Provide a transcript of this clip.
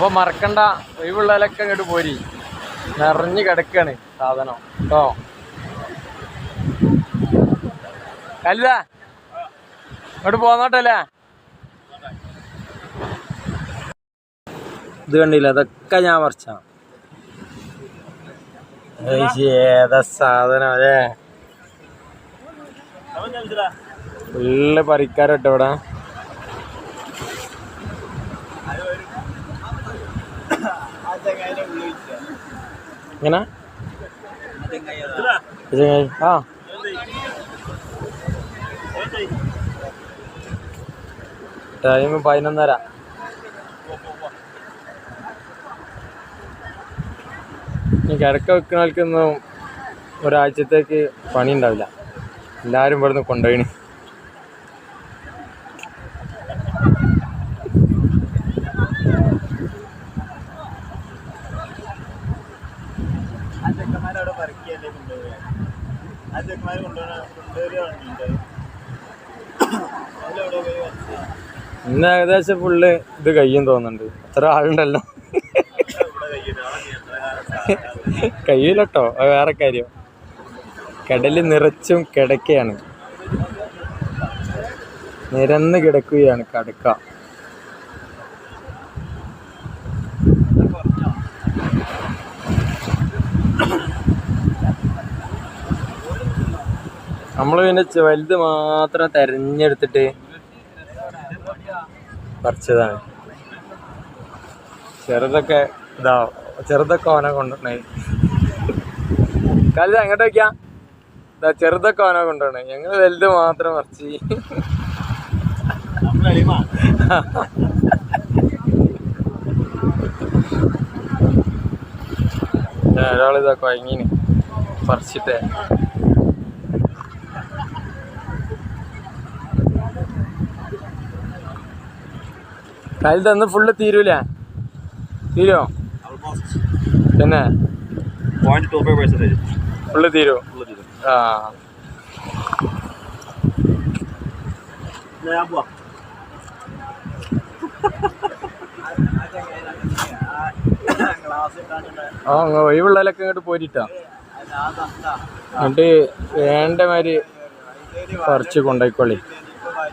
അപ്പൊ മറക്കണ്ട ഒഴിവുള്ളതിലൊക്കെ ഇങ്ങോട്ട് പോരി. നിറഞ്ഞു കിടക്കാണ് സാധനം കേട്ടോ അല്ല ഇങ്ങോട്ട് പോന്നോട്ടല്ലേ? ഇത് കണ്ടില്ല? അതൊക്കെ ഞാൻ മറിച്ച ഏതാ സാധനം അല്ലേ? ഫുള്ള് പറിക്കാരട്ടോ ഇവിടെ. എങ്ങനെ. ആ. ടൈം പതിനൊന്നര. ഈ കിടക്ക വെക്കുന്നവർക്കൊന്നും ഒരാഴ്ചത്തേക്ക് പണി ഉണ്ടാവില്ല എല്ലാവരും ഇവിടുന്ന് കൊണ്ടുപോയിന്. ഇന്ന് ഏകദേശം ഫുള്ള് ഇത് കഴിയും തോന്നുന്നുണ്ട്. അത്ര ആളുണ്ടല്ലോ. കഴിയില്ലട്ടോ വേറെ കാര്യം. കടൽ നിറച്ചും കിടക്കയാണ്. നിരന്ന് കിടക്കുകയാണ് കടക്ക. നമ്മൾ പിന്നെ വലുത് മാത്രം തെരഞ്ഞെടുത്തിട്ട് പറിച്ചതാണ്. ചെറുതൊക്കെ ഇതാ ചെറുതൊക്കെ ഓനെ കൊണ്ടുപോണേ കല്ല എങ്ങോട്ട് വയ്ക്കാം. ഇതാ ചെറുതൊക്കെ ഓനെ കൊണ്ടുപോണേ ഞങ്ങൾ വലുത് മാത്രം പറിച്ച്. ഒരാളിതാ കൊയങ്ങിന്. പറിച്ചിട്ടേ. കയ്യിൽ തന്ന് ഫുള്ള് തീരൂല തീരോ? പിന്നെ? ഫുള്ള് തീരോ. ആ. ആ ഒഴിവുള്ളതിലൊക്കെ ഇങ്ങോട്ട് പോരിട്ടാ. എന്നിട്ട് വേണ്ട മാതിരി പറിച്ച് കൊണ്ടുപോയിക്കോളി.